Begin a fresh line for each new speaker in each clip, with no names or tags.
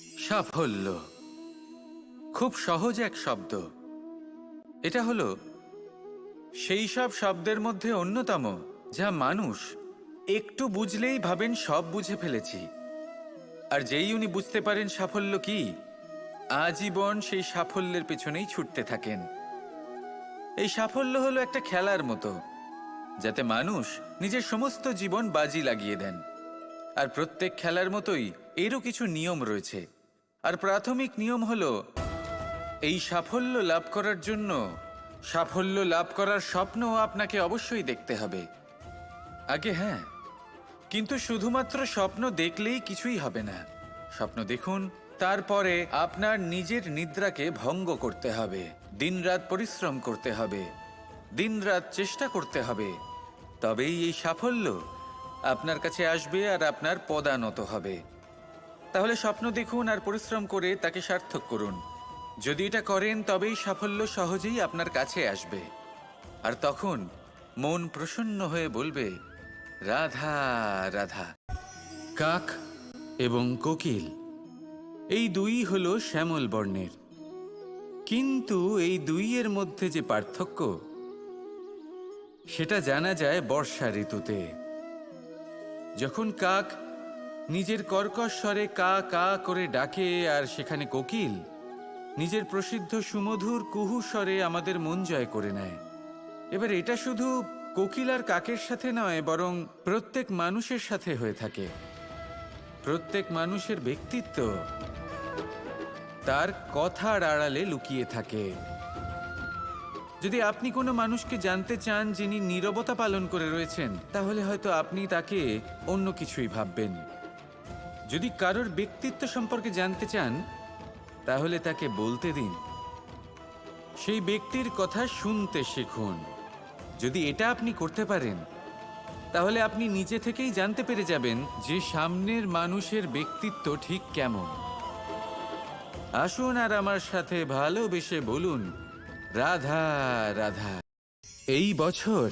সাফল্য। খুব সহজ এক শব্দ। এটা হলো, সেই সব শব্দের মধ্যে অন্যতম, যা মানুষ একটু বুঝলেই ভাবেন সব বুঝে ফেলেছি। আর যেই উনি বুঝতে পারেন সাফল্য কি, আজীবন সেই সাফল্যের পেছনেই ছুটতে থাকেন। এই সাফল্য হলো একটা খেলার মতো, যাতে মানুষ নিজের সমস্ত জীবন বাজি লাগিয়ে দেন। আর প্রত্যেক খেলার মতোই এরও কিছু নিয়ম রয়েছে। আর প্রাথমিক নিয়ম হলো, এই সাফল্য লাভ করার জন্য, সাফল্য লাভ করার স্বপ্ন আপনাকে অবশ্যই দেখতে হবে। আগে হ্যাঁ কিন্তু শুধুমাত্র স্বপ্ন দেখলেই কিছুই হবে না। স্বপ্ন দেখুন, তারপরে আপনার নিজের নিদ্রাকে ভঙ্গ করতে হবে। দিনরাত পরিশ্রম করতে হবে। দিনরাত চেষ্টা করতে হবে। তবেই এই সাফল্য আপনার কাছে আসবে আর আপনার পদানত হবে। তাহলে স্বপ্ন দেখুন আর পরিশ্রম করে তাকে সার্থক করুন। যদি এটা করেন, তবেই সাফল্য সহজেই আপনার কাছে আসবে। আর তখন মন প্রসন্ন হয়ে বলবে, রাধা রাধা। কাক এবং কোকিল, এই দুই হল শ্যামল বর্ণের। কিন্তু এই দুইয়ের মধ্যে যে পার্থক্য, সেটা জানা যায় বর্ষা ঋতুতে। যখন কাক নিজের কর্কশ স্বরে কা কা করে ডাকে আর সেখানে কোকিল, নিজের প্রসিদ্ধ সুমধুর কুহু স্বরে আমাদের মন জয় করে নেয়। এবার এটা শুধু কোকিল আর কাকের সাথে নয়, বরং প্রত্যেক মানুষের সাথে হয়ে থাকে। প্রত্যেক মানুষের ব্যক্তিত্ব তার কথার আড়ালে লুকিয়ে থাকে। যদি আপনি কোনো মানুষকে জানতে চান যিনি নীরবতা পালন করে রয়েছেন, তাহলে হয়তো আপনি তাকে অন্য কিছুই ভাববেন। যদি কারোর ব্যক্তিত্ব সম্পর্কে জানতে চান, তাহলে তাকে বলতে দিন। সেই ব্যক্তির কথা শুনতে শিখুন। যদি এটা আপনি করতে পারেন, তাহলে আপনি নিজে থেকেই জানতে পেরে যাবেন যে সামনের মানুষের ব্যক্তিত্ব ঠিক কেমন। আসুন আর আমার সাথে ভালোবেসে বলুন রাধা রাধা। এই বছর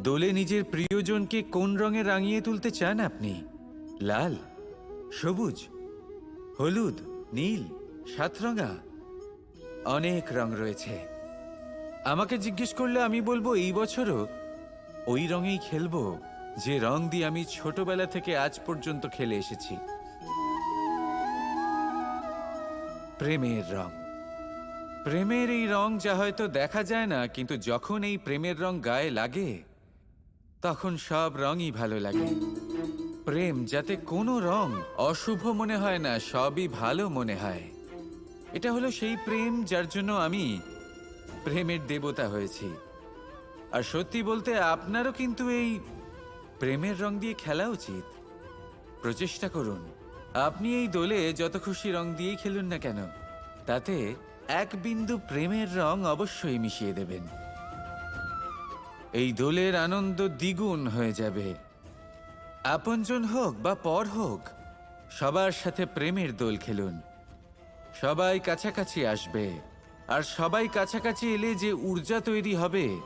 দোলে নিজের প্রিয়জনকে কোন রঙে রাঙিয়ে তুলতে চান আপনি? লাল, সবুজ, হলুদ, নীল, সাতরঙা? অনেক রং রয়েছে। আমাকে জিজ্ঞেস করলে আমি বলব এই বছরও ওই রঙেই খেলব, যে রং দিয়ে আমি ছোটবেলা থেকে আজ পর্যন্ত খেলে এসেছি। প্রেমের রং। প্রেমের এই রং যা হয়তো দেখা যায় না, কিন্তু যখন এই প্রেমের রং গায়ে লাগে, তখন সব রঙই ভালো লাগে। প্রেম যাতে কোনো রং অশুভ মনে হয় না, সবই ভালো মনে হয়। এটা হলো সেই প্রেম যার জন্য আমি প্রেমের দেবতা হয়েছি। আর সত্যি বলতে আপনারও কিন্তু এই প্রেমের রং দিয়ে খেলা উচিত। প্রচেষ্টা করুন। আপনি এই দোলে যত খুশি রং দিয়েই খেলুন না কেন, তাতে এক বিন্দু প্রেমের রং অবশ্যই মিশিয়ে দেবেন। এই দোলের আনন্দ দ্বিগুণ হয়ে যাবে। আপনজন হোক বা পর হোক, সবার সাথে প্রেমের দোল খেলুন। সবাই কাছাকাছি আসবে, আর সবাই কাছাকাছি এলে যে ঊর্জা তৈরি হবে,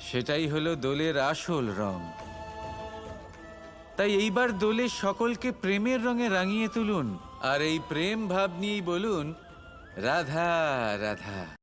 সেটাই হলো দোলের আসল রং। তাই এইবার দোলে সকলকে প্রেমের রঙে রাঙিয়ে তুলুন। আর এই প্রেম ভাব নিয়েই বলুন, রাধা রাধা।